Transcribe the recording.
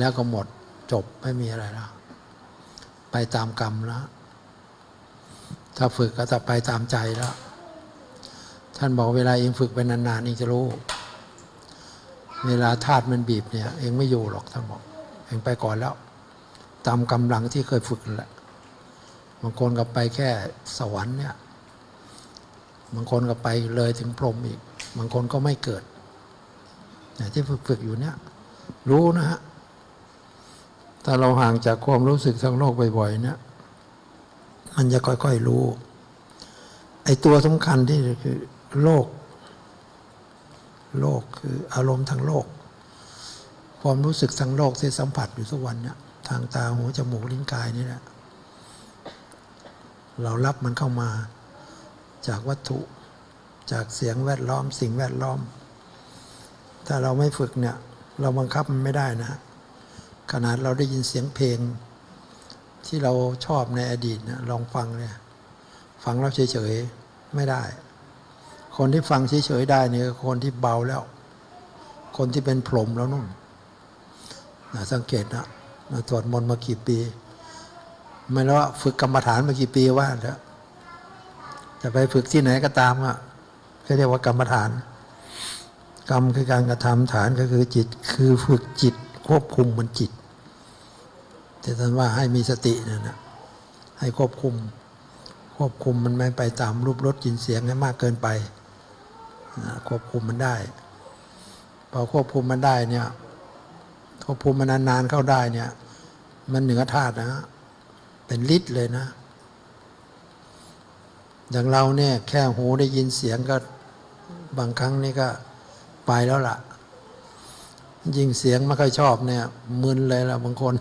แล้วก็หมดจบไม่มีอะไรแล้ว ไปตามกรรมแล้ว ถ้าฝึกก็จะไปตามใจแล้ว ท่านบอกเวลาเองฝึกไปนานๆเองจะรู้ เวลาธาตุมันบีบเนี่ย เองไม่อยู่หรอกท่านบอก เองไปก่อนแล้ว ตามกำลังที่เคยฝึกแหละบางคนก็ไปแค่สวรรค์เนี่ย บางคนก็ไปเลยถึงพรหมอีก บางคนก็ไม่เกิดที่ฝึกฝึกอยู่เนี่ย รู้นะฮะ ถ้าเราห่างจากความรู้สึกทางโลกบ่อยๆเนี่ยมันจะค่อยๆรู้ ไอ้ตัวสำคัญที่คือโลก โลกคืออารมณ์ทางโลก ความรู้สึกทางโลกที่สัมผัสอยู่ทุกวันเนี่ยทางตาหูจมูกลิ้นกายนี่แหละเรารับมันเข้ามาจากวัตถุ จากเสียงแวดล้อม สิ่งแวดล้อม ถ้าเราไม่ฝึกเนี่ย เราบังคับมันไม่ได้นะ ขนาดเราได้ยินเสียงเพลง ที่เราชอบในอดีตนะลองฟังเนี่ยฟังแล้วเฉยๆไม่ได้ คนที่ฟังเฉยๆได้เนี่ยคือคนที่เบาแล้ว คนที่เป็นพรหมแล้วนุ่นนะสังเกตนะนะตรวจมนต์มากี่ปี ไม่รู้ว่าฝึกกรรมฐานมากี่ปีว่าแล้วจะไปฝึกที่ไหนก็ตามอะเขาเรียกว่ากรรมฐาน กรรมคือการกระทำฐานก็คือจิต คือฝึกจิต ควบคุมมันจิตแต่ท่านว่าให้มีสตินั่นนะให้ควบคุม ควบคุมมันไม่ไปตามรูปรสกลินเสียงให้มากเกินไปนะควบคุมมันได้พอควบคุมมันได้เนี่ยควบคุมมันนานๆเข้าได้เนี่ย มันเหนือธาตุนะเป็นฤทธิ์เลยนะ อย่างเราเนี่ยแค่หูได้ยินเสียงก็บางครั้งนี่ก็ไปแล้วล่ะ ยิ่งเสียงไม่ค่อยชอบเนี่ยมึนเลยล่ะบางคน